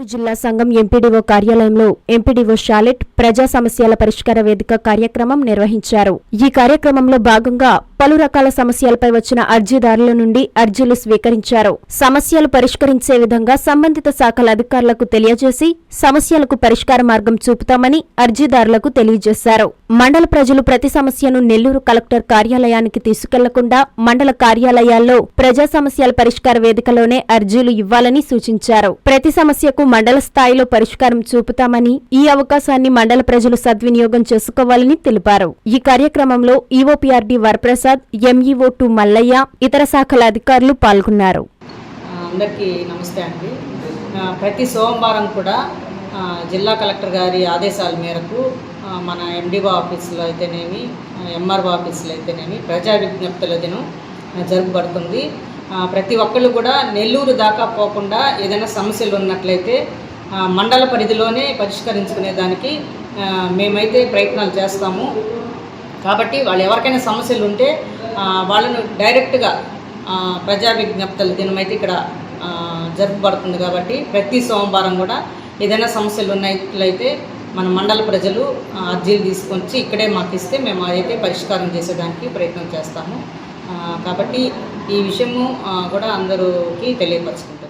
నెల్లూరు జిల్లా సంఘం ఎంపీడీఓ కార్యాలయంలో ఎంపీడీఓ షాలెట్ ప్రజా సమస్యల పరిష్కార వేదిక కార్యక్రమం నిర్వహించారు. ఈ కార్యక్రమంలో భాగంగా పలు రకాల సమస్యలపై వచ్చిన అర్జీదారుల నుండి అర్జీలు స్వీకరించారు. సమస్యలు పరిష్కరించే విధంగా సంబంధిత శాఖల అధికారులకు తెలియజేసి సమస్యలకు పరిష్కార మార్గం చూపుతామని అర్జీదారులకు తెలియజేశారు. మండల ప్రజలు ప్రతి సమస్యను నెల్లూరు కలెక్టర్ కార్యాలయానికి తీసుకెళ్ళకుండా మండల కార్యాలయాల్లో ప్రజా సమస్యల పరిష్కార వేదికలోనే అర్జీలు ఇవ్వాలని సూచించారు. ప్రతి సమస్యకు మండల స్థాయిలో పరిష్కారం చూపుతామని ఈ అవకాశాన్ని మండల ప్రజలు సద్వినియోగం చేసుకోవాలని తెలిపారు. ఈ కార్యక్రమంలో EOPRD Varaprasad MEO two Mallaiah ఇతర శాఖల అధికారులు పాల్గొన్నారు. అందరికీ నమస్తే అండి. ప్రతి సోమవారం కూడా జిల్లా కలెక్టర్ గారి ఆదేశాల మేరకు మన ఎండిఓ ఆఫీసులో అయితేనేమి ఎంఆర్ఓ ఆఫీసులో అయితేనేమి ప్రజా విజ్ఞప్తుల దినం ఆ, ప్రతి ఒక్కళ్ళు కూడా నెల్లూరు దాకా పోకుండా ఏదైనా సమస్యలు ఉన్నట్లయితే మండల పరిధిలోనే పరిష్కరించుకునే దానికి మేమైతే ప్రయత్నాలు చేస్తాము. కాబట్టి వాళ్ళు ఎవరికైనా సమస్యలు ఉంటే వాళ్ళను డైరెక్ట్గా ప్రజా విజ్ఞప్తుల దినమైతే ఇక్కడ జరుపుబడుతుంది జరుపబడుతుంది కాబట్టి ప్రతి సోమవారం కూడా ఏదైనా సమస్యలు ఉన్నట్లయితే మన మండల ప్రజలు అర్జీలు తీసుకొచ్చి ఇక్కడే మాకు ఇస్తే మేము అదైతే పరిష్కారం చేసేదానికి ప్రయత్నం చేస్తాము. కాబట్టి ఈ విషయము కూడా అందరికీ తెలియపరచుకుంటున్నాను